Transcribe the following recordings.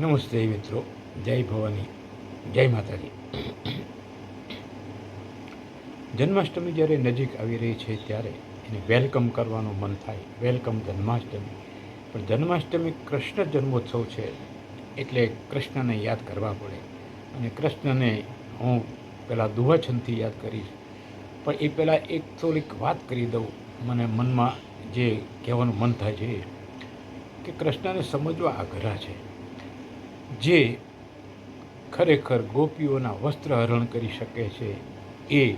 નમસ્તે મિત્રો, જય ભવાની, જય માતાજી. જન્માષ્ટમી જ્યારે નજીક આવી રહી છે ત્યારે એને વેલકમ કરવાનું મન થાય, વેલકમ જન્માષ્ટમી. પણ જન્માષ્ટમી કૃષ્ણ જન્મોત્સવ છે, એટલે કૃષ્ણને યાદ કરવા પડે. અને કૃષ્ણને હું પહેલાં દુહાછંદથી યાદ કરીશ. પણ એ પહેલાં એક થોડીક વાત કરી દઉં. મને મનમાં જે કહેવાનું મન થાય છે કે કૃષ્ણને સમજવા આગ્રહ છે. જે ખરેખર ગોપીઓના વસ્ત્ર હરણ કરી શકે છે, એ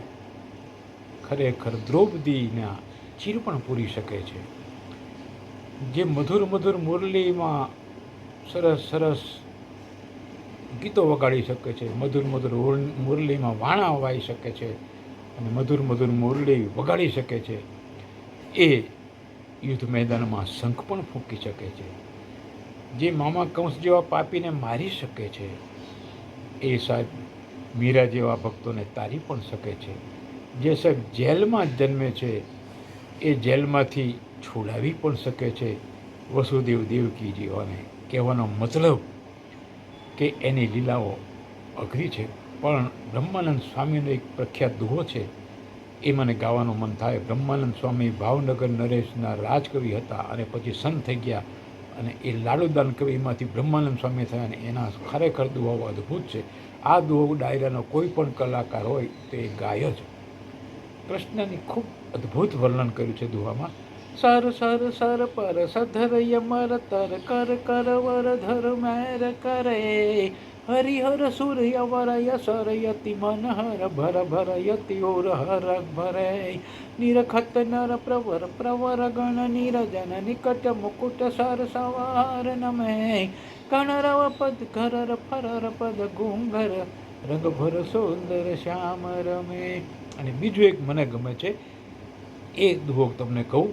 ખરેખર દ્રૌપદીના ચીર પણ પૂરી શકે છે. જે મધુર મધુર મુરલીમાં સરસ સરસ ગીતો વગાડી શકે છે, મધુર મધુર મુરલીમાં વાણા વાઈ શકે છે અને મધુર મધુર મુરલી વગાડી શકે છે, એ યુદ્ધ મેદાનમાં શંખ પણ ફૂંકી શકે છે. જે મામા કંસ જેવા પાપીને મારી શકે છે, એ સાહેબ મીરા જેવા ભક્તોને તારી પણ શકે છે. જે સાહેબ જેલમાં જન્મે છે, એ જેલમાંથી છોડાવી પણ શકે છે. વસુદેવ દેવકી જેવાને કહેવાનો મતલબ કે એની લીલાઓ અઘરી છે. પણ બ્રહ્માનંદ સ્વામીનો એક પ્રખ્યાત દુહો છે, એ મને ગાવાનું મન થાય. બ્રહ્માનંદ સ્વામી ભાવનગર નરેશના રાજકવિ હતા અને પછી સંત થઈ ગયા. અને એ લાડુદાન કવિમાંથી બ્રહ્માનંદ સ્વામી થયા અને એના ખરેખર દુહાઓ અદ્ભુત છે. આ દુહો ડાયરાનો કોઈ પણ કલાકાર હોય તો એ ગાય જ. કૃષ્ણની ખૂબ અદ્ભુત વર્ણન કર્યું છે દુહામાં સર સર સર, પર સધર યમર તર કર કર વર ધર મેર કરે. હરિહર સૂર્ય વરય સરયતિ મનહર ભર ભર યતિ ઓર હર ભરે નિરખત નર પ્રવર પ્રવર ગણ નિરજન નિકટ મુકુટ સર સવાર નમે કણરવ પદ ઘરર ફરર પદ ઘૂંઘર રંગ ભર સુંદર શ્યામ રમે અને બીજું એક મને ગમે છે, એ દુઃખ તમને કહું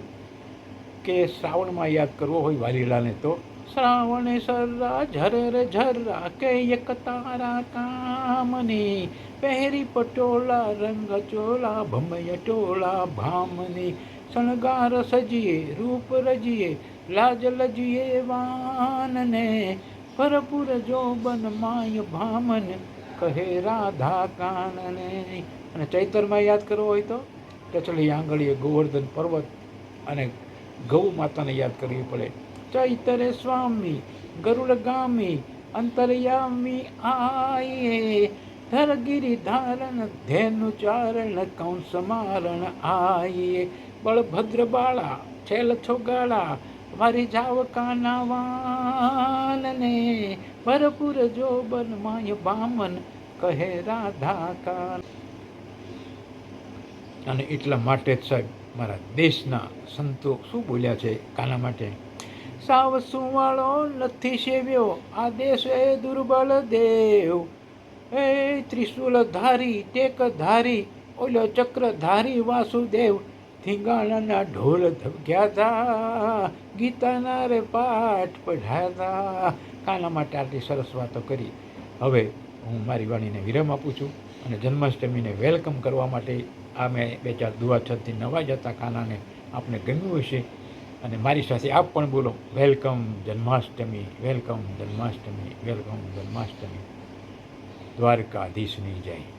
કે શ્રાવણમાં યાદ કરવો હોય વાલીલાને તો શ્રાવણે સર્રા ઝરર ઝર્રા, કે એક તારા કામની પહેરી પટોળા, રંગ ચોલા, ભમય ટોળા, ભામની શણગાર સજીએ, રૂપ રજીએ, લાજ લજીએ વાનને, ભરપૂર જોબન માય ભામન, કહે રાધા કાનને. અને ચૈતરમાં યાદ કરવો હોય તો કચલી આંગળીએ ગોવર્ધન પર્વત અને ગૌ માતાને યાદ કરવી પડે. ચૈતરે સ્વામી ગરુડ ગામી અંતરયામી આયે ધરગીરી ધારણ ધેનુ ચારણ કંસ મારણ આયે બળભદ્ર બાળા છેલ છોગાળા મારી જાવ કાના વાનને ભરપૂર જોબન માય બામન કહે રાધા કાન અને એટલા માટે જ સાહેબ, મારા દેશના સંતો શું બોલ્યા છે, કાના માટે? સાવ સુવાળો નથી સેવ્યો. આ દેશ એ દુર્બળ દેવ. એ ત્રિશુલ ધારી ટેક ધારી ઓલો ચક્ર ધારી વાસુદેવ. થીંગાણાના ઢોલ ધબક્યા હતા ગીતાના રે પાઠ પઢાયા હતા કાના માટે આટલી સરસ વાતો કરી? હવે હું મારી વાણીને વિરામ આપું છું અને જન્માષ્ટમીને વેલકમ કરવા માટે આ મેં બે ચાર દુઆ છતથી નવાઈ જતા કાનાને. આપણે ગમ્યું હશે અને મારી સાથે આપ પણ બોલો. Welcome Janmashtami welcome Janmashtami welcome Janmashtami. દ્વારકાધીશની જય.